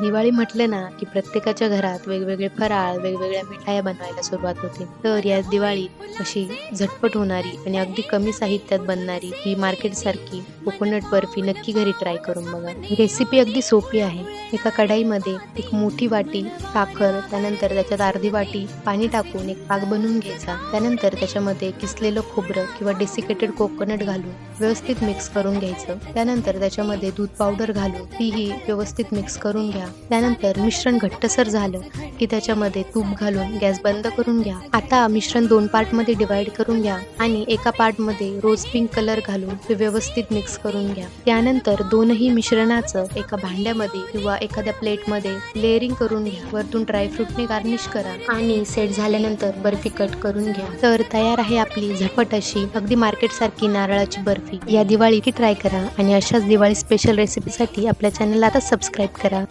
दिवाळी म्हटलं ना की प्रत्येकाच्या घरात वेगवेगळे फराळ वेगवेगळ्या मिठाया बनवायला सुरुवात होते. तर या दिवाळीत अशी झटपट होणारी आणि अगदी कमी साहित्यात बनणारी ही मार्केट सारखी कोकोनट बर्फी नक्की घरी ट्राय करून बघा. रेसिपी अगदी सोपी आहे. एका कढाईमध्ये एक मोठी वाटी साखर त्यानंतर त्याच्यात अर्धी वाटी पाणी टाकून एक पाक बनवून घ्यायचा. त्यानंतर त्याच्यामध्ये किसलेलं खोबरं किंवा डेसिकेटेड कोकोनट घालून व्यवस्थित मिक्स करून घ्यायचं. त्यानंतर त्याच्यामध्ये दूध पावडर घालून तीही व्यवस्थित मिक्स करून घ्या. त्यानंतर मिश्रण घट्टसर झालं की त्याच्यामध्ये तूप घालून गॅस बंद करून घ्या. आता मिश्रण दोन पार्टमध्ये डिवाइड करून घ्या आणि एका पार्टमध्ये रोज पिंक कलर घालून ते व्यवस्थित मिक्स करून घ्या. त्यानंतर दोनही मिश्रणाचं एका भांड्यामध्ये किंवा एखाद्या प्लेटमध्ये लेअरिंग करून घ्या. वरतून ड्रायफ्रूटने गार्निश करा आणि सेट झाल्यानंतर बर्फी कट करून घ्या. तर तयार आहे आपली झटपट अशी. अगदी मार्केट सारखी नारळाची बर्फी. या दिवाळी की ट्राय करा आणि अशाच दिवाळी स्पेशल रेसिपीसाठी आपल्या चॅनलला आता सबस्क्राईब करा.